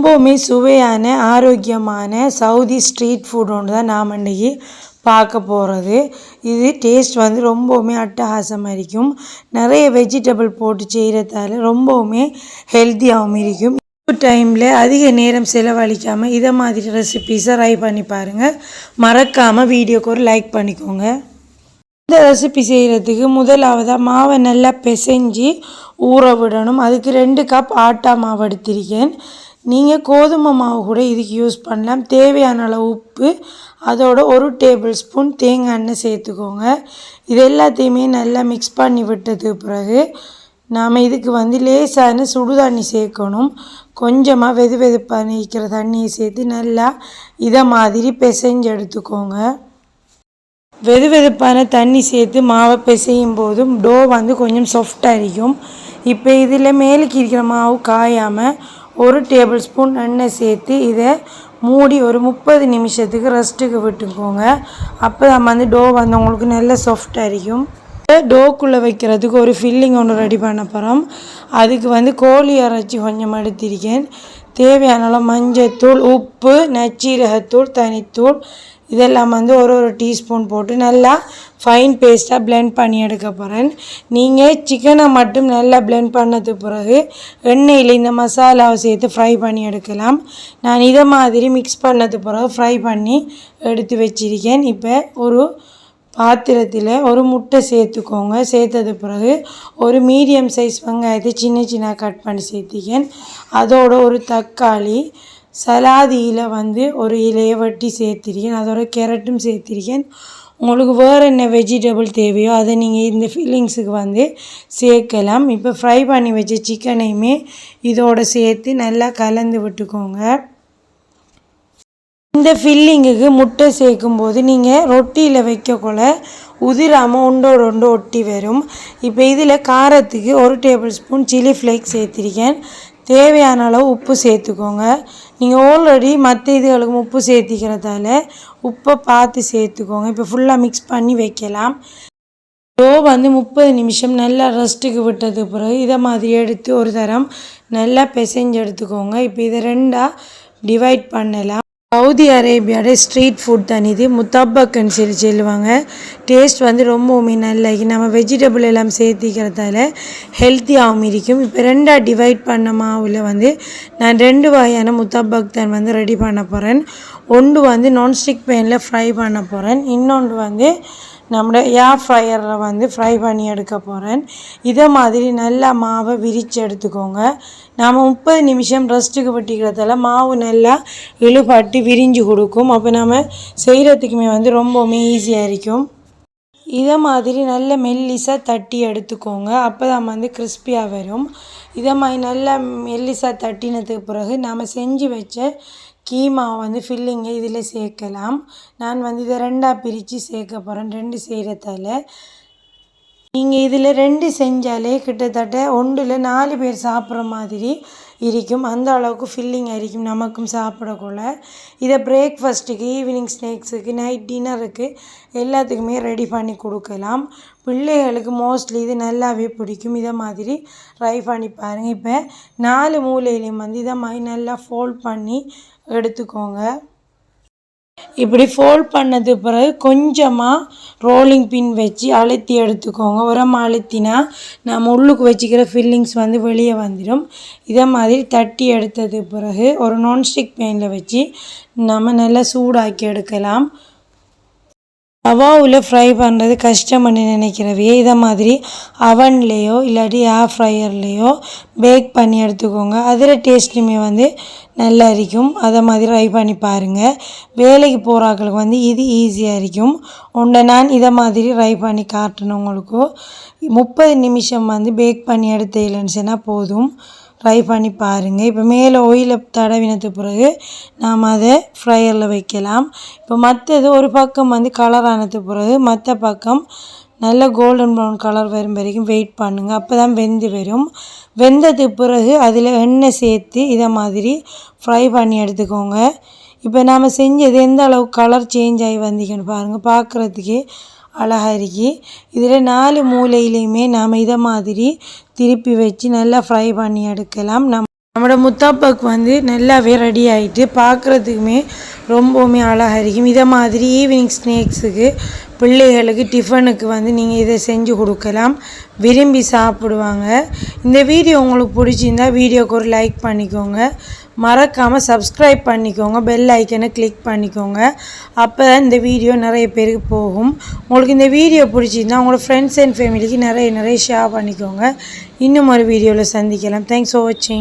ரொம்பவுமே சுவையான ஆரோக்கியமான சவுதி ஸ்ட்ரீட் ஃபுட் ஒன்று தான் நாம் இன்றைக்கி பார்க்க போகிறது இது டேஸ்ட் வந்து ரொம்பவுமே அட்டகாசமாக இருக்கும். நிறைய வெஜிடபிள் போட்டு செய்கிறதால ரொம்பவுமே ஹெல்த்தியாகவும் இருக்கும். டைமில் அதிக நேரம் செலவழிக்காமல் இதை மாதிரி ரெசிபீஸை ட்ரை பண்ணி பாருங்கள் மறக்காமல் வீடியோக்கு ஒரு லைக் பண்ணிக்கோங்க. இந்த ரெசிபி செய்கிறதுக்கு முதலாவதாக மாவை நல்லா பிசைஞ்சு ஊற விடணும். அதுக்கு ரெண்டு கப் ஆட்டா மாவு எடுத்திருக்கேன். நீங்கள் கோதுமை மாவு கூட இதுக்கு யூஸ் பண்ணலாம். தேவையான அளவு உப்பு அதோட ஒரு டேபிள் ஸ்பூன் தேங்காய் எண்ணெய் சேர்த்துக்கோங்க. இது எல்லாத்தையுமே நல்லா மிக்ஸ் பண்ணி விட்டதுக்கு பிறகு நாம் இதுக்கு வந்து லேசான சுடு தண்ணி சேர்க்கணும். கொஞ்சமாக வெது வெதுப்பாக நிற்கிற தண்ணியை சேர்த்து நல்லா இதை மாதிரி பிசைஞ்சு எடுத்துக்கோங்க. வெது வெதுப்பான தண்ணி சேர்த்து மாவை பிசையும் போதும். டோ வந்து கொஞ்சம் சாஃப்டாக இருக்கும் இப்போ இதில் மேலுக்கு இருக்கிற மாவு காயாமல் ஒரு டேபிள் ஸ்பூன் எண்ணெய் சேர்த்து இதை மூடி ஒரு முப்பது நிமிஷத்துக்கு ரெஸ்ட்டுக்கு விட்டுக்கோங்க. அப்போ நம்ம வந்து டோ வந்து உங்களுக்கு நல்ல சாஃப்டாக இருக்கும் டோக்குள்ளே வைக்கிறதுக்கு ஒரு ஃபில்லிங் ஒன்று ரெடி பண்ண போகிறோம். அதுக்கு வந்து கோழி இறைச்சி கொஞ்சம் எடுத்திருக்கேன். தேவையான மஞ்சத்தூள் உப்பு நச்சீரகத்தூள் தனித்தூள் இதெல்லாம் வந்து ஒரு ஒரு டீஸ்பூன் போட்டு நல்லா ஃபைன் பேஸ்ட்டாக பிளெண்ட் பண்ணி எடுக்க போகிறேன் நீங்கள் சிக்கனை மட்டும் நல்லா பிளெண்ட் பண்ணதுக்கு பிறகு எண்ணெயில் இந்த மசாலாவை சேர்த்து ஃப்ரை பண்ணி எடுக்கலாம். நான் இதை மாதிரி மிக்ஸ் பண்ணது பிறகு ஃப்ரை பண்ணி எடுத்து வச்சிருக்கேன். இப்போ ஒரு பாத்திரத்தில் ஒரு முட்டை சேர்த்துக்கோங்க. சேர்த்தது பிறகு ஒரு மீடியம் சைஸ் வெங்காயத்தை சின்ன சின்ன கட் பண்ணி சேர்த்திக்கேன். அதோட ஒரு தக்காளி சலாதியில் வந்து ஒரு இலையை வட்டி சேர்த்திருக்கேன். அதோட கேரட்டும் சேர்த்திருக்கேன். உங்களுக்கு வேறு என்ன வெஜிடபிள் தேவையோ அதை நீங்கள் இந்த ஃபீலிங்ஸுக்கு வந்து சேர்க்கலாம். இப்போ ஃப்ரை பண்ணி வச்ச சிக்கனையுமே இதோடு சேர்த்து நல்லா கலந்து விட்டுக்கோங்க. இந்த ஃபில்லிங்குக்கு முட்டை சேர்க்கும்போது நீங்கள் ரொட்டியில் வைக்கக்குள்ள உதிராமல் ஒன்றோடு ஒன்று ஒட்டி வரும். இப்போ இதில் காரத்துக்கு ஒரு டேபிள் ஸ்பூன் சில்லி ஃப்ளேக்ஸ் சேர்த்திருக்கேன். தேவையான அளவு உப்பு சேர்த்துக்கோங்க. நீங்கள் ஆல்ரெடி மற்ற இதுகளுக்கு உப்பு சேர்த்திக்கிறதால உப்பை பார்த்து சேர்த்துக்கோங்க. இப்போ ஃபுல்லாக மிக்ஸ் பண்ணி வைக்கலாம். டோ வந்து முப்பது நிமிஷம் நல்லா ரெஸ்ட்டுக்கு விட்டது பிறகு இதை மாதிரி எடுத்து ஒரு தரம் நல்லா பிசைஞ்சு எடுத்துக்கோங்க. இப்போ இதை ரெண்டாக டிவைட் பண்ணலாம். சவுதி அரேபியாவோட ஸ்ட்ரீட் ஃபுட் தான் இது. முத்தப்பக்குன்னு சொல்லி சொல்லுவாங்க. டேஸ்ட் வந்து ரொம்பவுமே நல்லா. நம்ம வெஜிடபிள் எல்லாம் சேர்த்திக்கிறதால ஹெல்த்தியாகவும் இருக்கும். இப்போ ரெண்டாக டிவைட் பண்ண மாவில் வந்து நான் ரெண்டு வகையான முத்தப்பக் தான் வந்து ரெடி பண்ண போகிறேன் ஒன்று வந்து நான்ஸ்டிக் பேனில் ஃப்ரை பண்ண போகிறேன் இன்னொன்று வந்து நம்ம ஏர் ஃப்ரையரில் வந்து ஃப்ரை பண்ணி எடுக்க போகிறேன் இதை மாதிரி நல்லா மாவை விரித்து எடுத்துக்கோங்க. நாம் முப்பது நிமிஷம் ரெஸ்ட்டுக்கு விட்டிக்கிறதால மாவு நல்லா இழுபாட்டி விரிஞ்சு கொடுக்கும். அப்போ நம்ம செய்கிறதுக்குமே வந்து ரொம்பவுமே ஈஸியாக இருக்கும். இதை மாதிரி நல்ல மெல்லிசாக தட்டி எடுத்துக்கோங்க. அப்போ தான் வந்து கிறிஸ்பியாக வரும். இதை மாதிரி நல்லா மெல்லிசாக தட்டினதுக்கு பிறகு நாம் செஞ்சு வச்ச கீமா வந்து ஃபில்லிங்கை இதில் சேர்க்கலாம். நான் வந்து இதை ரெண்டாக பிரித்து சேர்க்க போகிறேன் ரெண்டு செய்கிறதால நீங்கள் இதில் ரெண்டு செஞ்சாலே கிட்டத்தட்ட ஒன்றில் நாலு பேர் சாப்பிட்ற மாதிரி இருக்கும். அந்த அளவுக்கு ஃபில்லிங் இருக்கும் நமக்கும் சாப்பிடக்குள்ள. இதை பிரேக்ஃபாஸ்ட்டுக்கு ஈவினிங் ஸ்நாக்ஸுக்கு நைட் டின்னருக்கு எல்லாத்துக்குமே ரெடி பண்ணி கொடுக்கலாம். பிள்ளைகளுக்கு மோஸ்ட்லி இது நல்லாவே பிடிக்கும். இதை மாதிரி ட்ரை பண்ணி பாருங்கள் இப்போ நாலு மூலையிலையும் வந்து இதை மாதிரி நல்லா ஃபோல்ட் பண்ணி எடுத்துக்கோங்க. இப்படி ஃபோல்ட் பண்ணது பிறகு கொஞ்சமாக ரோலிங் பின் வச்சு அழுத்தி எடுத்துக்கோங்க. உரமாக அழுத்தினா நம்ம உள்ளுக்கு வச்சுக்கிற ஃபில்லிங்ஸ் வந்து வெளியே வந்துடும். இதை மாதிரி தட்டி எடுத்தது பிறகு ஒரு நான்ஸ்டிக் பேனில் வச்சு நம்ம நல்லா சூடாக்கி எடுக்கலாம். தவாவில் ஃப்ரை பண்ணுறது கஷ்டம்னு நினைக்கிறவே இதை மாதிரி அவன்லேயோ இல்லாட்டி ஏர் ஃப்ரையர்லேயோ பேக் பண்ணி எடுத்துக்கோங்க. அதில் டேஸ்ட்டுமே வந்து நல்லா இருக்கும். அதை மாதிரி ட்ரை பண்ணி பாருங்கள் வேலைக்கு போகிறாக்களுக்கு வந்து இது ஈஸியாக இருக்கும். உண்டை நான் இதை மாதிரி ட்ரை பண்ணி காட்டணும் உங்களுக்கு. முப்பது நிமிஷம் வந்து பேக் பண்ணி எடுத்து இல்லைன்னு போதும். ட்ரை பண்ணி பாருங்கள் இப்போ மேலே ஒயிலை தடவினது பிறகு நாம் அதை ஃப்ரையரில் வைக்கலாம். இப்போ மற்றது ஒரு பக்கம் வந்து கலர் ஆனது பிறகு மற்ற பக்கம் நல்ல கோல்டன் ப்ரௌன் கலர் வரும் வரைக்கும் வெயிட் பண்ணுங்கள் அப்போ தான் வெந்து வரும். வெந்தது பிறகு அதில் எண்ணெய் சேர்த்து இதை மாதிரி ஃப்ரை பண்ணி எடுத்துக்கோங்க. இப்போ நாம் செஞ்சது எந்த அளவுக்கு கலர் சேஞ்ச் ஆகி வந்தீங்கன்னு பாருங்கள் பார்க்குறதுக்கே அழகாக இருக்கு இதில் நாலு மூலையிலையுமே நாம் இதை மாதிரி திருப்பி வச்சு நல்லா ஃப்ரை பண்ணி எடுக்கலாம். நம் நம்மளோட முத்தாப்பாக்கு வந்து நல்லாவே ரெடி ஆகிட்டு பார்க்குறதுக்குமே ரொம்பவுமே அழகாக இருக்கும் இதை மாதிரி ஈவினிங் ஸ்நாக்ஸுக்கு பிள்ளைகளுக்கு டிஃபனுக்கு வந்து நீங்கள் இதை செஞ்சு கொடுக்கலாம். விரும்பி சாப்பிடுவாங்க. இந்த வீடியோ உங்களுக்கு பிடிச்சிருந்தா வீடியோக்கு ஒரு லைக் பண்ணிக்கோங்க. மறக்காமல் சப்ஸ்கிரைப் பண்ணிக்கோங்க பெல் ஐக்கனை கிளிக் பண்ணிக்கோங்க. அப்போ தான் இந்த வீடியோ நிறைய பேருக்கு போகும். உங்களுக்கு இந்த வீடியோ பிடிச்சிருந்தா உங்களோட ஃப்ரெண்ட்ஸ் அண்ட் ஃபேமிலிக்கு நிறைய நிறைய ஷேர் பண்ணிக்கோங்க. இன்னும் ஒரு வீடியோவில் சந்திக்கலாம். தேங்க்ஸ் ஃபார் வாட்சிங்